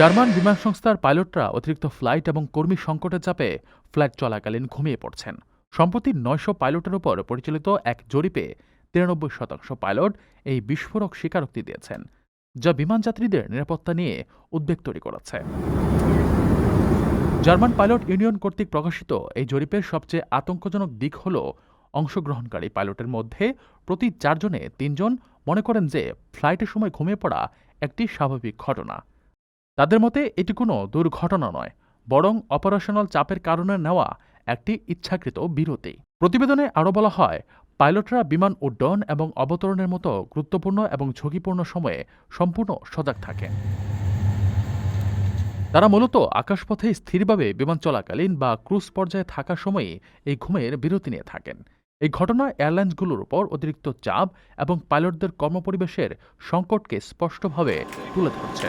German বিমান সংস্থার পাইলটরা অতিরিক্ত ফ্লাইট এবং কর্মী সংকটের চাপে ফ্লাইট চলাকালীন ঘুমিয়ে পড়ছেন। সম্প্রতি নয়শো পাইলটের উপর পরিচালিত এক জরিপে তিরানব্বই শতাংশ পাইলট এই বিস্ফোরক স্বীকারোক্তি দিয়েছেন, যা বিমান যাত্রীদের নিরাপত্তা নিয়ে উদ্বেগ তৈরি করেছে। জার্মান পাইলট ইউনিয়ন কর্তৃক প্রকাশিত এই জরিপের সবচেয়ে আতঙ্কজনক দিক হল অংশগ্রহণকারী পাইলটের মধ্যে প্রতি চারজনে তিনজন মনে করেন যে ফ্লাইটের সময় ঘুমিয়ে পড়া একটি স্বাভাবিক ঘটনা। তাদের মতে এটি কোনো দুর্ঘটনা নয়, বরং অপারেশনাল চাপের কারণে নেওয়া একটি ইচ্ছাকৃত বিরতি। প্রতিবেদনে আরও বলা হয়, পাইলটরা বিমান উড্ডয়ন এবং অবতরণের মতো গুরুত্বপূর্ণ এবং ঝুঁকিপূর্ণ সময়ে সম্পূর্ণ সজাগ থাকেন। তারা মূলত আকাশপথে স্থিরভাবে বিমান চলাকালীন বা ক্রুজ পর্যায়ে থাকার সময়ই এই ঘুমের বিরতি নিয়ে থাকেন। এই ঘটনা এয়ারলাইন্সগুলোর উপর অতিরিক্ত চাপ এবং পাইলটদের কর্মপরিবেশের সংকটকে স্পষ্টভাবে তুলে ধরছে।